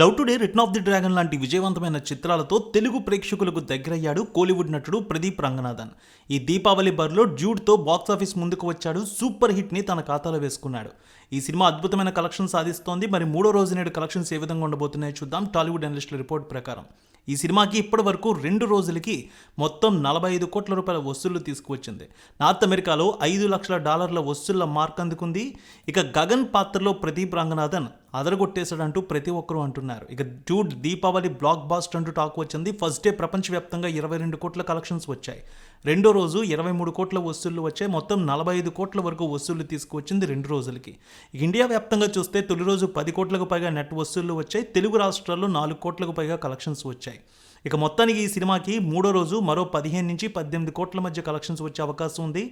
Love today return of the dragon లాంటి విజయవంతమైన చిత్రాలతో తెలుగు ప్రేక్షకులకు దగ్గరయ్యాడు కోలీవుడ్ నటుడు ప్రదీప్ రంగనాథన్. ఈ దీపావళి బరిలో జూడ్తో బాక్సాఫీస్ ముందుకు వచ్చాడు సూపర్ హిట్ని తన ఖాతాలో వేసుకున్నాడు. ఈ సినిమా అద్భుతమైన కలెక్షన్ సాధిస్తోంది. మరి మూడో రోజు నేడు కలెక్షన్స్ ఏ విధంగా ఉండబోతున్నాయో చూద్దాం. టాలీవుడ్ అనలిస్టుల రిపోర్ట్ ప్రకారం. ఈ సినిమాకి ఇప్పటి వరకు రెండు రోజులకి మొత్తం నలభై ఐదు కోట్ల రూపాయల వసూళ్ళు తీసుకువచ్చింది. నార్త్ అమెరికాలో ఐదు లక్షల డాలర్ల వసూళ్ళ మార్క్ అందుకుంది ఇక గగన్ పాత్రలో ప్రదీప్ రంగనాథన్ అదరగొట్టేశాడంటూ ప్రతి ఒక్కరూ అంటున్నారు. ఇక డ్యూడ్ దీపావళి బ్లాక్ బాస్ట్ అంటూ టాక్ వచ్చింది. ఫస్ట్ డే ప్రపంచవ్యాప్తంగా ఇరవై రెండు కోట్ల కలెక్షన్స్ వచ్చాయి. రెండో రోజు ఇరవై మూడు కోట్ల వసూళ్ళు వచ్చాయి. మొత్తం నలభై ఐదు కోట్ల వరకు వసూళ్ళు తీసుకువచ్చింది రెండు రోజులకి. ఇండియా వ్యాప్తంగా చూస్తే తొలి రోజు పది కోట్లకు పైగా నెట్ వసూళ్ళు వచ్చాయి. తెలుగు రాష్ట్రాల్లో నాలుగు కోట్లకు పైగా కలెక్షన్స్ వచ్చాయి. ఇక మొత్తానికి ఈ సినిమాకి మూడో రోజు మరో పదిహేను నుంచి పద్దెనిమిది కోట్ల మధ్య కలెక్షన్స్ వచ్చే అవకాశం ఉంది.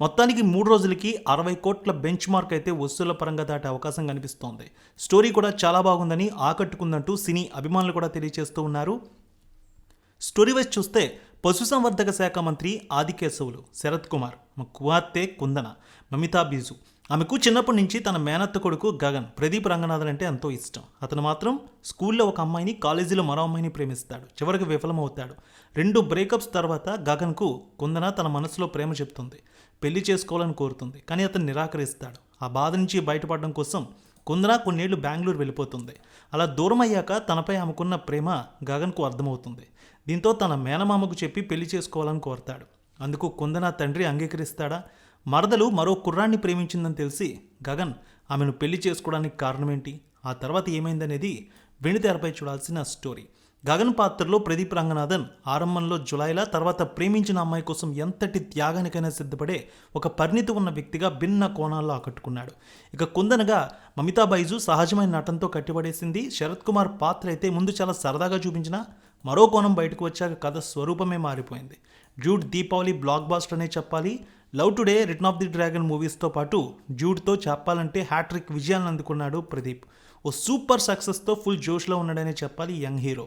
మొత్తానికి మూడు రోజులకి అరవై కోట్ల బెంచ్ మార్క్ అయితే వస్తువుల పరంగా దాటే అవకాశం కనిపిస్తోంది. స్టోరీ కూడా చాలా బాగుందని ఆకట్టుకుందంటూ సినీ అభిమానులు కూడా తెలియజేస్తూ ఉన్నారు. స్టోరీ వైజ్ చూస్తే పశుసంవర్ధక శాఖ మంత్రి ఆదికేశవులు శరత్ కుమార్ మా కుమార్తె కుందన మమితా బీజు ఆమెకు చిన్నప్పటి నుంచి తన మేనత్త కొడుకు గగన్ ప్రదీప్ రంగనాథన్ అంటే ఎంతో ఇష్టం. అతను మాత్రం స్కూల్లో ఒక అమ్మాయిని కాలేజీలో మరో అమ్మాయిని ప్రేమిస్తాడు. చివరికి విఫలమవుతాడు. రెండు బ్రేకప్స్ తర్వాత గగన్కు కుందన తన మనసులో ప్రేమ చెప్తుంది. పెళ్ళి చేసుకోవాలని కోరుతుంది. కానీ అతను నిరాకరిస్తాడు. ఆ బాధ నుంచి బయటపడడం కోసం కుందన కొన్నేళ్ళు బెంగళూరు వెళ్ళిపోతుంది. అలా దూరం అయ్యాక తనపై ఆమెకున్న ప్రేమ గగన్కు అర్థమవుతుంది. దీంతో తన మేనమామకు చెప్పి పెళ్ళి చేసుకోవాలని కోరతాడు. అందుకు కుందన తండ్రి అంగీకరిస్తాడా? మరదలు మరో కుర్రాన్ని ప్రేమించిందని తెలిసి గగన్ ఆమెను పెళ్ళి చేసుకోవడానికి కారణమేంటి? ఆ తర్వాత ఏమైందనేది వెండితెరపై చూడాల్సిన స్టోరీ. గగన్ పాత్రలో ప్రదీప్ రంగనాథన్ ఆరంభంలో జులైలా తర్వాత ప్రేమించిన అమ్మాయి కోసం ఎంతటి త్యాగానికైనా సిద్ధపడే ఒక పరిణితి ఉన్న వ్యక్తిగా భిన్న కోణాల్లో ఆకట్టుకున్నాడు. ఇక కుందనగా మమితా బైజు సహజమైన నటనతో కట్టిపడేసింది. శరత్ కుమార్ పాత్ర అయితే ముందు చాలా సరదాగా చూపించిన మరో కోణం బయటకు వచ్చాక కథ స్వరూపమే మారిపోయింది. జూడ్ దీపావళి బ్లాక్ బాస్టర్ అనే చెప్పాలి. Love today return of the dragon మూవీస్తో పాటు జూడ్తో చెప్పాలంటే హ్యాట్రిక్ విజయాలను అందుకున్నాడు ప్రదీప్. ఓ సూపర్ సక్సెస్తో ఫుల్ జోష్లో ఉన్నాడనే చెప్పాలి యంగ్ హీరో.